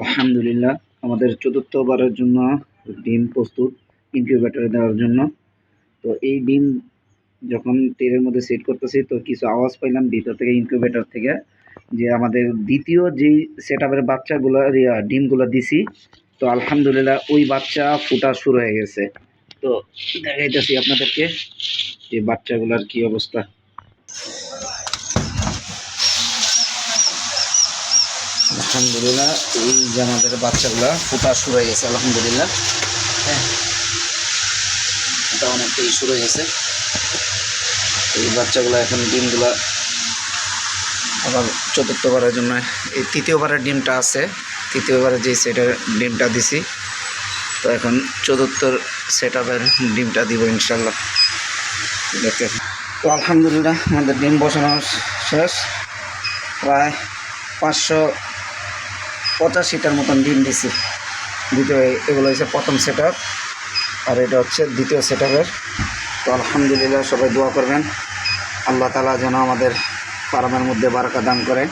আলহামদুলিল্লাহ, আমাদের চতুর্থবারের জন্য ডিম প্রস্তুত ইনকিউবেটরে দেওয়ার জন্য। তো এই ডিম যখন তেলের মধ্যে সেট করতেছি, তো কিছু আওয়াজ পাইলাম ভিতর থেকে ইনকিউবেটর থেকে, যে আমাদের দ্বিতীয় যেই সেট আপের বাচ্চাগুলো ডিমগুলো দিছি, তো আলহামদুলিল্লাহ ওই বাচ্চা ফুটা শুরু হয়ে গেছে। তো দেখাইতেছি আপনাদেরকে যে বাচ্চাগুলোর কি অবস্থা। আলহামদুলিল্লাহ, এই যে আমাদের বাচ্চাগুলো ফুটা শুরু হয়ে গেছে, আলহামদুলিল্লাহ। হ্যাঁ এটা অনেকটাই শুরু হয়ে গেছে। এই বাচ্চাগুলো এখন ডিমগুলো আবার চতুর্থবারের জন্য, এই তৃতীয়বারের ডিমটা আছে তৃতীয়বারের যে সেটের ডিমটা দিছি। তো এখন চতুর্থর সেট আপের ডিমটা দিব ইনশাল্লাহ দেখতে তো আলহামদুলিল্লাহ আমাদের ডিম বসানো শেষ। প্রায় পাঁচশো পঁচাশিটার মতন ডিম দিছি। দ্বিতীয় এগুলো হচ্ছে প্রথম সেট আর এটা হচ্ছে দ্বিতীয় সেট তো আলহামদুলিল্লাহ সবাই দোয়া করবেন। আল্লাহ তালা যেন আমাদের ফার্মের মধ্যে বারাকা দান করে।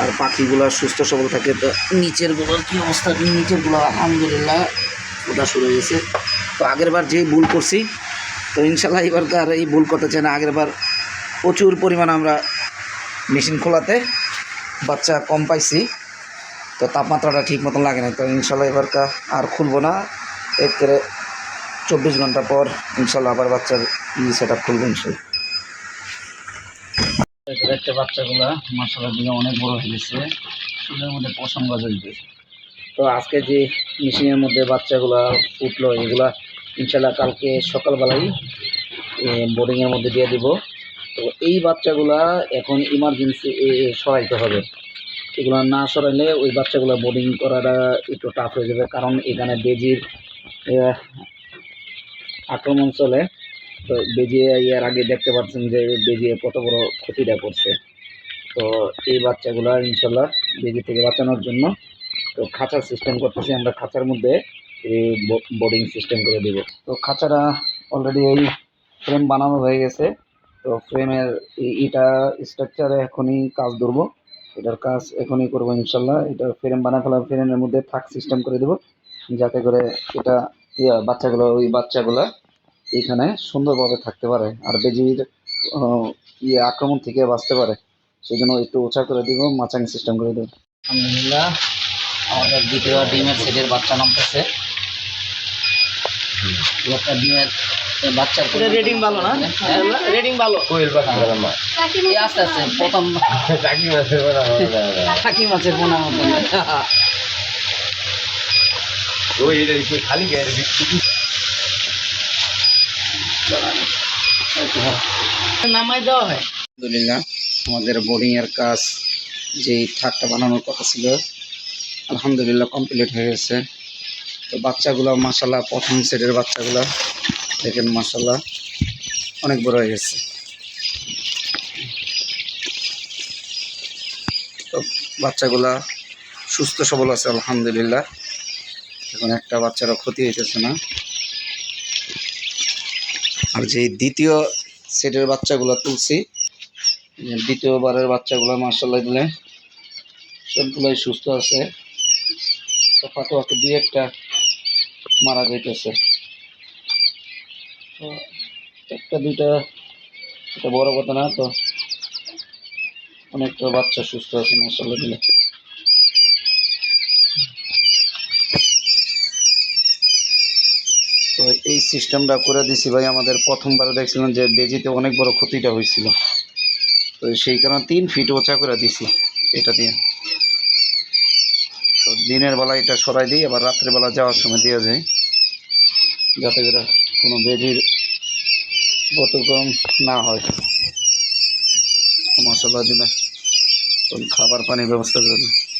আর পাখিগুলো সুস্থ সবল থাকে। তো নিচের নিচেরগুলোর কী অবস্থা? নিচেরগুলো আলহামদুলিল্লাহ, ওটা শুরু হয়ে গেছে। তো আগের বার যেই ভুল করছি, তো ইনশাল্লাহ এবার আর এই ভুল করতে চাই না। আগের বার প্রচুর পরিমাণ আমরা মেশিন খোলাতে বাচ্চা কম পাইছি। তো তাপমাত্রাটা ঠিক মতন লাগে না তো ইনশাল্লাহ এবারকা আর খুলবো না। এর চব্বিশ ঘণ্টা পর ইনশাল্লাহ আবার বাচ্চার ই সেট আপ খুলবো ইনশাল্লাহ দেখতে বাচ্চাগুলা মাসালার দিকে অনেক বড় হয়ে গেছে। চুলের মধ্যে পশম গজাইবে তো আজকে যে মেশিনের মধ্যে বাচ্চাগুলা উঠল, এগুলা ইনশাল্লাহ কালকে সকালবেলাই বোর্ডিংয়ের মধ্যে দিয়ে দিব। তো এই বাচ্চাগুলা এখন ইমার্জেন্সি সরাইতে হবে। এগুলো না সরাইলে ওই বাচ্চাগুলো বোর্ডিং করাটা একটু টাফ হয়ে যাবে। কারণ এখানে বেজির আক্রমণ চলে। তো বেজিয়ে এর আগে দেখতে পাচ্ছেন যে বেজিয়ে কত বড় ক্ষতিটা করছে। তো এই বাচ্চাগুলো ইনশাল্লাহ বেজি থেকে বাঁচানোর জন্য তো খাঁচার সিস্টেম করতেছি, আমরা খাঁচার মধ্যে এই বোর্ডিং সিস্টেম করে দেব। তো খাঁচাটা অলরেডি এই ফ্রেম বানানো হয়ে গেছে। তো ফ্রেমের এটা স্ট্রাকচারে এখনই কাজ ধরবো। এটার কাজ এখনই করব ইনশাল্লাহ এটা ফ্রেম বানা ফেলা ফ্রেমের মধ্যে থাক সিস্টেম করে দেবো। যাতে করে এটা ইয়া বাচ্চাগুলো, ওই বাচ্চাগুলো এখানে সুন্দরভাবে থাকতে পারে আর বেজির আহ, ইয়ে আক্রমণ থেকে বাঁচতে পারে। সেই জন্য একটু উঁচা করে দিব মাচাং সিস্টেম করে দেবো। আলহামদুলিল্লাহ আমাদের দ্বিতীয় ডিমের সেটের বাচ্চা নামতেছে। একটা ডিমের বাচ্চার রেটিং ভালো না? রেটিং ভালো। এই আস্তে আস্তে প্রথম টাকি মাছের পোনা মতন খালি আমাদের বোর্ডিং এর কাজ যেই থাকটা বানানোর কথা ছিল, আলহামদুলিল্লাহ কমপ্লিট হয়ে গেছে। তো বাচ্চাগুলো মাসাল্লাহ প্রথম সেটের বাচ্চাগুলো, দেখেন মাসাল্লাহ অনেক বড় হয়ে গেছে। তো বাচ্চাগুলা সুস্থ সবল আছে, আলহামদুলিল্লাহ। এখন একটা বাচ্চারও ক্ষতি হইতেছে না। আর যে দ্বিতীয় সেটের বাচ্চাগুলো তুলছি দ্বিতীয়বারের বাচ্চাগুলো মার্শাল্লাহ দিলে সবগুলোই সুস্থ আছে। তো দুই একটা মারা যাইতেছে। একটা, দুইটা, এটা বড় কথা না, তো অনেকটা বাচ্চা সুস্থ আছে মার্শাল্লাহ দিলে। তো এই সিস্টেমটা করে দিছি ভাই। আমাদের প্রথমবার দেখছিলাম যে বেজিতে অনেক বড় ক্ষতিটা হয়েছিল। তো সেই কারণে তিন ফিট ওচা করে দিছি এটা দিয়ে। তো দিনের বেলা এটা সরাই দিই, আবার রাত্রের বেলা যাওয়ার সময় দিয়ে যাই। যাতে করে কোনো বেজির অতিক্রম না হয়। মশলা দিলে খাবার পানির ব্যবস্থা করে দিই।